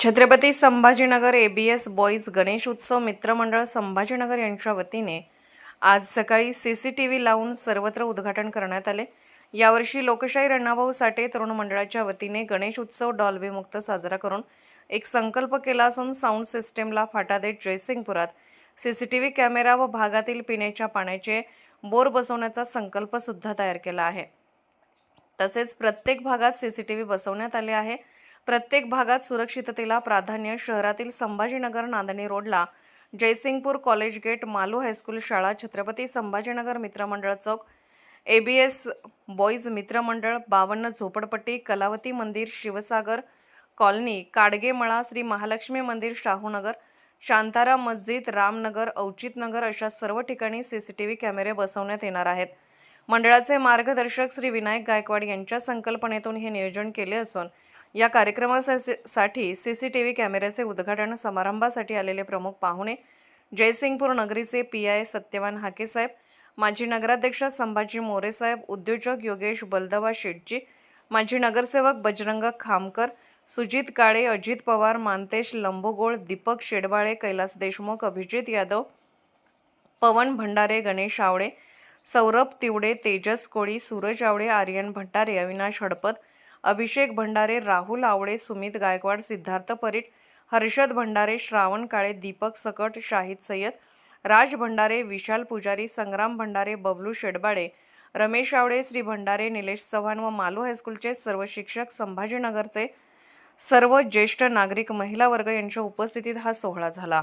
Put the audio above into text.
Chhatrapati Sambhajinagar A B S boys Ganesh Utsav मित्रमंडळ संभाजीनगर यांच्या वतीने आज सकाळी सी सी टी व्ही लावून सर्वत्र उद्घाटन करण्यात आले. यावर्षी लोकशाही अण्णाभाऊ साठे तरुण मंडळाच्या वतीने गणेश उत्सव डॉल्बीमुक्त साजरा करून एक संकल्प केला असून साऊंड सिस्टीमला फाटा देत जयसिंगपुरात C C T V camera व भागातील पिण्याच्या पाण्याचे बोर बसवण्याचा संकल्पसुद्धा तयार केला आहे. तसेच प्रत्येक भागात सी सी टी व्ही बसवण्यात आले आहे. प्रत्येक भागात सुरक्षिततेला प्राधान्य शहरातील संभाजीनगर नांदणी रोडला. Jaysingpur college gate Malu high school शाळा छत्रपती संभाजीनगर मित्रमंडळ चौक ए बी एस बॉईज मित्रमंडळ बावन्न झोपडपट्टी कलावती मंदिर शिवसागर कॉलनी काडगेमळा श्री महालक्ष्मी मंदिर शाहूनगर शांताराम मस्जिद रामनगर औचितनगर अशा सर्व ठिकाणी सी सी टी व्ही कॅमेरे बसवण्यात येणार आहेत. मंडळाचे मार्गदर्शक श्री विनायक गायकवाड यांच्या संकल्पनेतून हे नियोजन केले असून या कार्यक्रमासाठी सी सी टी व्ही कॅमेऱ्याचे उद्घाटन समारंभासाठी आलेले प्रमुख पाहुणे जयसिंगपूर नगरीचे पी आय सत्यवान हाकेसाहेब माजी नगराध्यक्ष संभाजी मोरेसाहेब उद्योजक योगेश बलदवा शेटजी माजी नगरसेवक बजरंग खामकर सुजित काळे अजित पवार मानतेश लंबोगोळ दीपक शेडबाळे कैलास देशमुख अभिजित यादव पवन भंडारे गणेश आवडे सौरभ तिवडे तेजस कोळी सूरज आवडे आर्यन भंडारे अविनाश हडपत अभिषेक भंडारे राहुल आवडे सुमित गायकवाड सिद्धार्थ परीट हर्षद भंडारे श्रावण काळे दीपक सकट शाहिद सय्यद राज भंडारे विशाल पुजारी संग्राम भंडारे बबलू शेडबाडे रमेश आवडे श्री भंडारे निलेश चव्हाण व मालू हायस्कूलचे सर्व शिक्षक संभाजीनगरचे सर्व ज्येष्ठ नागरिक महिला वर्ग यांच्या उपस्थितीत हा सोहळा झाला.